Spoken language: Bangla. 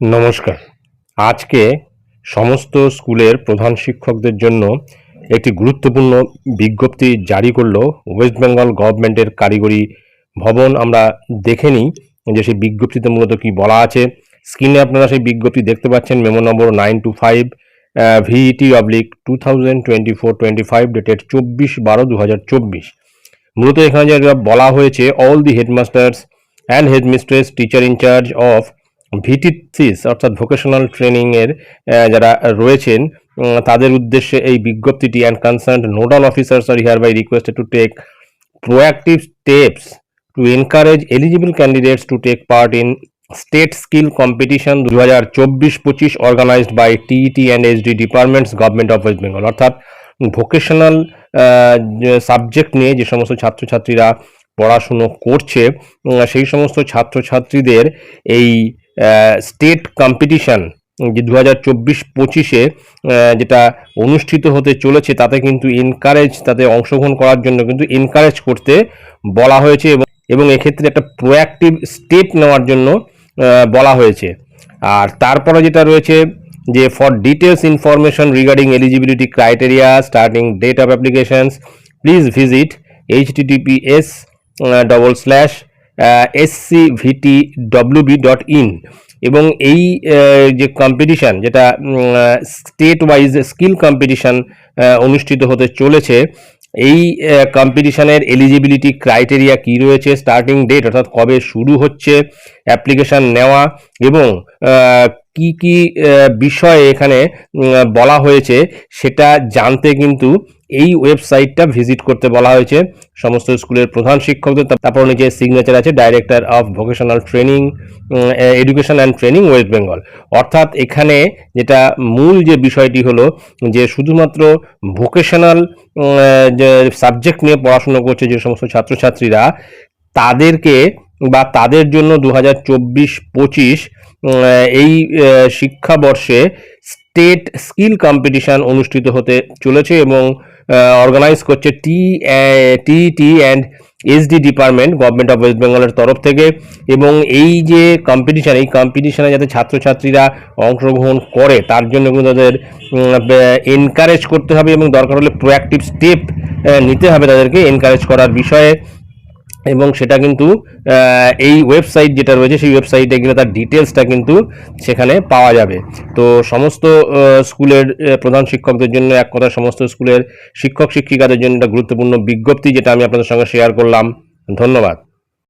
নমস্কার। আজকে সমস্ত স্কুলের প্রধান শিক্ষকদের জন্য একটি গুরুত্বপূর্ণ বিজ্ঞপ্তি জারি করল ওয়েস্ট বেঙ্গল গভর্নমেন্টের কারিগরি ভবন। আমরা দেখে নিই যে সেই বিজ্ঞপ্তিতে মূলত কি বলা আছে। স্ক্রিনে আপনারা সেই বিজ্ঞপ্তি দেখতে পাচ্ছেন, memo number nine two five VET oblique two thousand twenty four twenty five dated চব্বিশ বারো দু হাজার চব্বিশ। মূলত এখানে যেটা বলা হয়েছে all the headmasters and headmistress teacher in charge of VTCs অর্থাৎ ভোকেশনাল ট্রেনিংয়ের যারা রয়েছেন তাদের উদ্দেশ্যে এই বিজ্ঞপ্তিটি and concern nodal officers are hereby requested to take proactive steps to encourage eligible candidates to take part in state skill competition দু হাজার চব্বিশ পঁচিশ organised by TET and HD departments government of West Bengal অর্থাৎ ভোকেশনাল সাবজেক্ট নিয়ে যে সমস্ত ছাত্রছাত্রীরা পড়াশুনো করছে সেই সমস্ত ছাত্রছাত্রীদের এই স্টেট কম্পিটিশন যে দু হাজার চব্বিশ পঁচিশে যেটা অনুষ্ঠিত হতে চলেছে, তাতে কিন্তু এনকারেজ তাতে অংশগ্রহণ করার জন্য কিন্তু এনকারেজ করতে বলা হয়েছে এবং এবং এক্ষেত্রে একটা প্রোয়াক্টিভ স্টেপ নেওয়ার জন্য বলা হয়েছে। আর তারপরে যেটা রয়েছে, যে for details information regarding eligibility criteria starting date of applications please visit H TTPS double slash SCVT WB dot in এবং এই যে কম্পিটিশান যেটা স্টেট ওয়াইজ স্কিল কম্পিটিশান অনুষ্ঠিত হতে চলেছে, এই কম্পিটিশানের এলিজিবিলিটি ক্রাইটেরিয়া কি রয়েছে স্টার্টিং ডেট অর্থাৎ কবে শুরু হচ্ছে অ্যাপ্লিকেশন নেওয়া এবং কি কি বিষয়ে এখানে বলা হয়েছে সেটা জানতে কিন্তু এই ওয়েবসাইটটা ভিজিট করতে বলা হয়েছে। সমস্ত স্কুলের প্রধান শিক্ষকদের তার- তারপর নিচে সিগনেচার আছে director of vocational training education and training West Bengal অর্থাৎ এখানে যেটা মূল যে বিষয়টি হলো যে শুধুমাত্র ভোকেশনাল যে সাবজেক্ট নিয়ে পড়াশুনো করছে যে সমস্ত ছাত্রছাত্রীরা, তাদেরকে বা তাদের জন্য দু হাজার চব্বিশ পঁচিশ এই শিক্ষাবর্ষে স্টেট স্কিল কম্পিটিশান অনুষ্ঠিত হতে চলেছে এবং অর্গানাইজ করছে T T T and SD department government of West বেঙ্গলের তরফ থেকে এবং এই যে কম্পিটিশান এই কম্পিটিশানে যাতে ছাত্রছাত্রীরা অংশগ্রহণ করে, তার জন্য কিন্তু তাদের এনকারেজ করতে হবে এবং দরকার হলে প্রোয়াক্টিভ স্টেপ নিতে হবে তাদেরকে এনকারেজ করার বিষয়ে। এবং সেটা কিন্তু এই ওয়েবসাইট যেটা রয়েছে, সেই ওয়েবসাইটে গেলে তার ডিটেলসটা কিন্তু সেখানে পাওয়া যাবে। তো সমস্ত স্কুলের প্রধান শিক্ষকদের জন্য এক কথা সমস্ত স্কুলের শিক্ষক শিক্ষিকাদের জন্য একটা গুরুত্বপূর্ণ বিজ্ঞপ্তি যেটা আমি আপনাদের সঙ্গে শেয়ার করলাম। ধন্যবাদ।